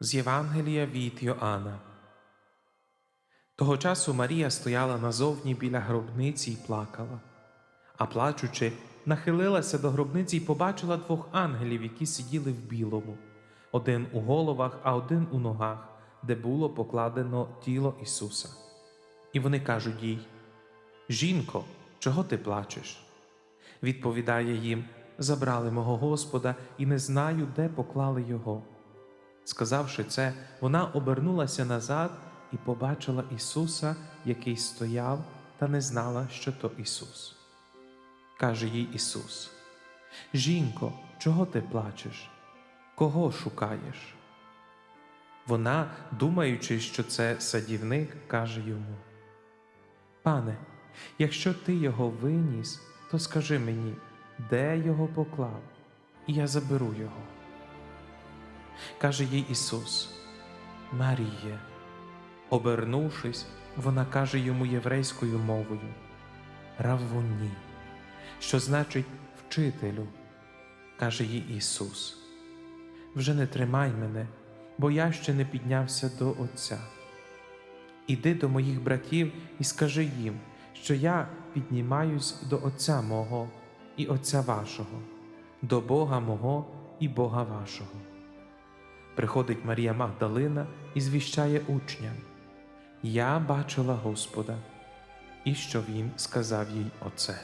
З Євангелія від Йоанна. Того часу Марія стояла назовні біля гробниці і плакала, а плачучи, нахилилася до гробниці і побачила двох ангелів, які сиділи в білому, один у головах, а один у ногах, де було покладено тіло Ісуса. І вони кажуть їй: Жінко, чого ти плачеш? Відповідає їм: Забрали мого Господа, і не знаю, де поклали його. Сказавши це, вона обернулася назад і побачила Ісуса, який стояв, та не знала, що то Ісус. Каже їй Ісус: Жінко, чого ти плачеш? Кого шукаєш? Вона, думаючи, що це садівник, каже йому: Пане, якщо ти його виніс, то скажи мені, де його поклав, і я заберу його. Каже їй Ісус, Маріє. Обернувшись, вона каже йому єврейською мовою Раввуні, що значить вчителю. Каже їй Ісус, вже не тримай мене, бо я ще не піднявся до Отця. Іди до моїх братів і скажи їм, що я піднімаюсь до Отця мого і Отця вашого, до Бога мого і Бога вашого. Приходить Марія Магдалина і звіщає учням: Я бачила Господа, і що Він сказав їй оце.